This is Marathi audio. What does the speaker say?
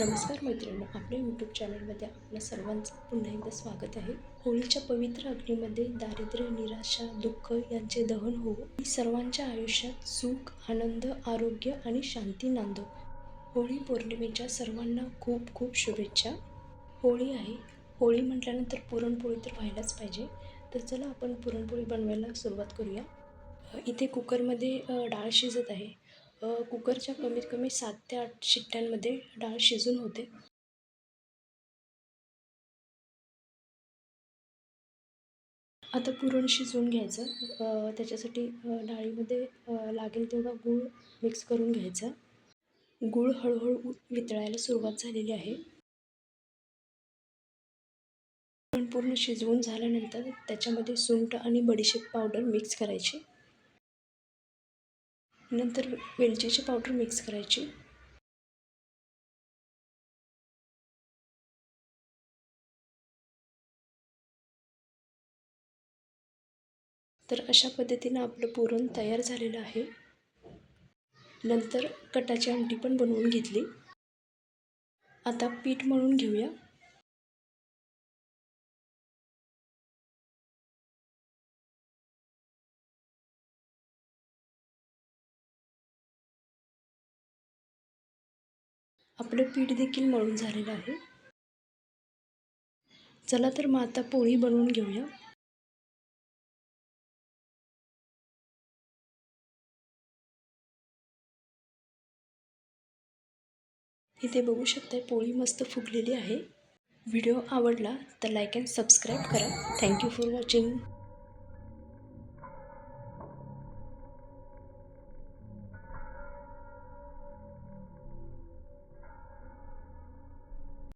नमस्कार मैत्रिणी आपल्या यूट्यूब चॅनलमध्ये आपल्या सर्वांचं पुन्हा एकदा स्वागत आहे. होळीच्या पवित्र अग्नीमध्ये दारिद्र्य निराशा दुःख यांचे दहन होऊ आणि सर्वांच्या आयुष्यात सुख आनंद आरोग्य आणि शांती नांदो. होळी पौर्णिमेच्या सर्वांना खूप खूप शुभेच्छा. होळी आहे. होळी म्हटल्यानंतर पुरणपोळी तर व्हायलाच पाहिजे. तर चला आपण पुरणपोळी बनवायला सुरुवात करूया. इथे कुकरमध्ये डाळ शिजत आहे. कुकरच्या कमीत कमी सात ते आठ शिट्ट्यांमध्ये डाळ शिजून होते. आता पुरण शिजवून घ्यायचं. त्याच्यासाठी डाळीमध्ये लागेल तेवढा गूळ मिक्स करून घ्यायचा. गूळ हळूहळू वितळायला सुरुवात झालेली आहे. पूर्ण शिजवून झाल्यानंतर त्याच्यामध्ये सुंठ आणि बडीशेप पावडर मिक्स करायची. नंतर वेलचीची पावडर मिक्स करायची. तर अशा पद्धतीनं आपलं पुरण तयार झालेलं आहे. नंतर कटाची आमटी पण बनवून घेतली. आता पीठ मळून घेऊया. आपलं पीठ देखील मळून झालेलं आहे. चला तर मग आता पोळी बनवून घेऊया. इथे बघू शकताय पोळी मस्त फुगलेली आहे. व्हिडिओ आवडला तर लाईक अँड सबस्क्राईब करा. Thank you for watching.